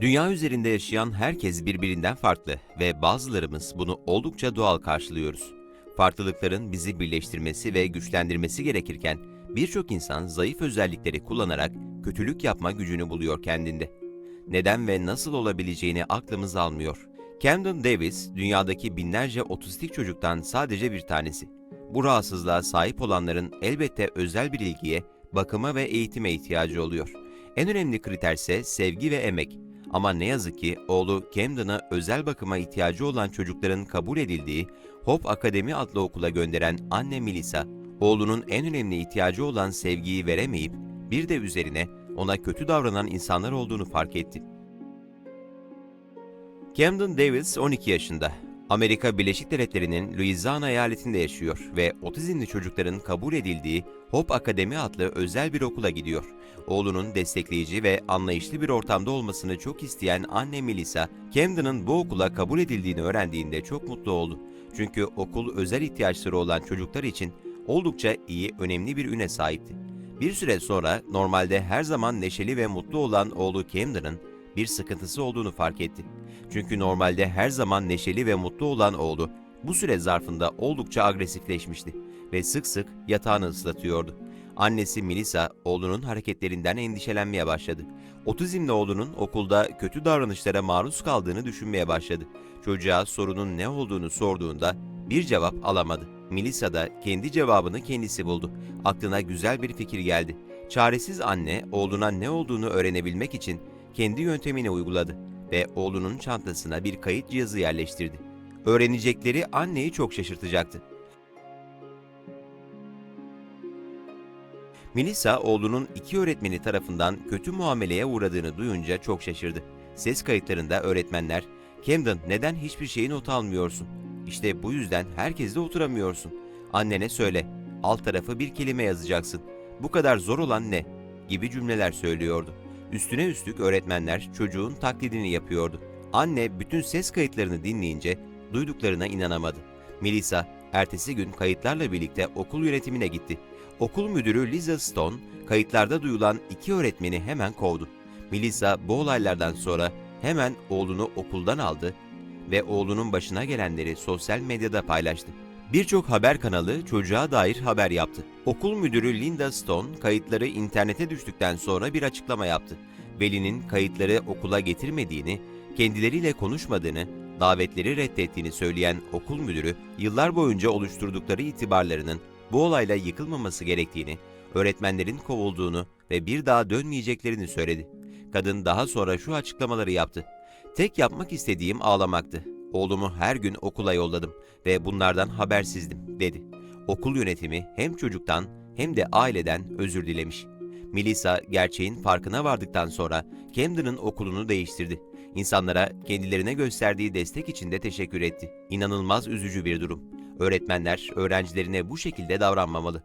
Dünya üzerinde yaşayan herkes birbirinden farklı ve bazılarımız bunu oldukça doğal karşılıyoruz. Farklılıkların bizi birleştirmesi ve güçlendirmesi gerekirken birçok insan zayıf özellikleri kullanarak kötülük yapma gücünü buluyor kendinde. Neden ve nasıl olabileceğini aklımız almıyor. Camden Davis, dünyadaki binlerce otistik çocuktan sadece bir tanesi. Bu rahatsızlığa sahip olanların elbette özel bir ilgiye, bakıma ve eğitime ihtiyacı oluyor. En önemli kriter ise sevgi ve emek. Ama ne yazık ki oğlu Camden'ı özel bakıma ihtiyacı olan çocukların kabul edildiği Hope Akademi adlı okula gönderen anne Melissa, oğlunun en önemli ihtiyacı olan sevgiyi veremeyip bir de üzerine ona kötü davranan insanlar olduğunu fark etti. Camden Davis 12 yaşında. Amerika Birleşik Devletleri'nin Louisiana eyaletinde yaşıyor ve otizmli çocukların kabul edildiği Hope Akademi adlı özel bir okula gidiyor. Oğlunun destekleyici ve anlayışlı bir ortamda olmasını çok isteyen anne Melissa, Camden'ın bu okula kabul edildiğini öğrendiğinde çok mutlu oldu. Çünkü okul özel ihtiyaçları olan çocuklar için oldukça iyi, önemli bir üne sahipti. Bir süre sonra normalde her zaman neşeli ve mutlu olan oğlu Camden'ın bir sıkıntısı olduğunu fark etti. Çünkü normalde her zaman neşeli ve mutlu olan oğlu bu süre zarfında oldukça agresifleşmişti ve sık sık yatağını ıslatıyordu. Annesi Melissa oğlunun hareketlerinden endişelenmeye başladı. Otizmli oğlunun okulda kötü davranışlara maruz kaldığını düşünmeye başladı. Çocuğa sorunun ne olduğunu sorduğunda bir cevap alamadı. Melissa da kendi cevabını kendisi buldu. Aklına güzel bir fikir geldi. Çaresiz anne oğluna ne olduğunu öğrenebilmek için kendi yöntemini uyguladı ve oğlunun çantasına bir kayıt cihazı yerleştirdi. Öğrenecekleri anneyi çok şaşırtacaktı. Melissa oğlunun iki öğretmeni tarafından kötü muameleye uğradığını duyunca çok şaşırdı. Ses kayıtlarında öğretmenler, Camden neden hiçbir şeyi not almıyorsun? İşte bu yüzden herkesle oturamıyorsun. Annene söyle, alt tarafı bir kelime yazacaksın. Bu kadar zor olan ne? gibi cümleler söylüyordu. Üstüne üstlük öğretmenler çocuğun taklidini yapıyordu. Anne bütün ses kayıtlarını dinleyince duyduklarına inanamadı. Melissa ertesi gün kayıtlarla birlikte okul yönetimine gitti. Okul müdürü Liza Stone kayıtlarda duyulan iki öğretmeni hemen kovdu. Melissa bu olaylardan sonra hemen oğlunu okuldan aldı ve oğlunun başına gelenleri sosyal medyada paylaştı. Birçok haber kanalı çocuğa dair haber yaptı. Okul müdürü Linda Stone kayıtları internete düştükten sonra bir açıklama yaptı. Velinin kayıtları okula getirmediğini, kendileriyle konuşmadığını, davetleri reddettiğini söyleyen okul müdürü, yıllar boyunca oluşturdukları itibarlarının bu olayla yıkılmaması gerektiğini, öğretmenlerin kovulduğunu ve bir daha dönmeyeceklerini söyledi. Kadın daha sonra şu açıklamaları yaptı. Tek yapmak istediğim ağlamaktı. Oğlumu her gün okula yolladım ve bunlardan habersizdim, dedi. Okul yönetimi hem çocuktan hem de aileden özür dilemiş. Melissa gerçeğin farkına vardıktan sonra Camden'ın okulunu değiştirdi. İnsanlara kendilerine gösterdiği destek için de teşekkür etti. İnanılmaz üzücü bir durum. Öğretmenler öğrencilerine bu şekilde davranmamalı.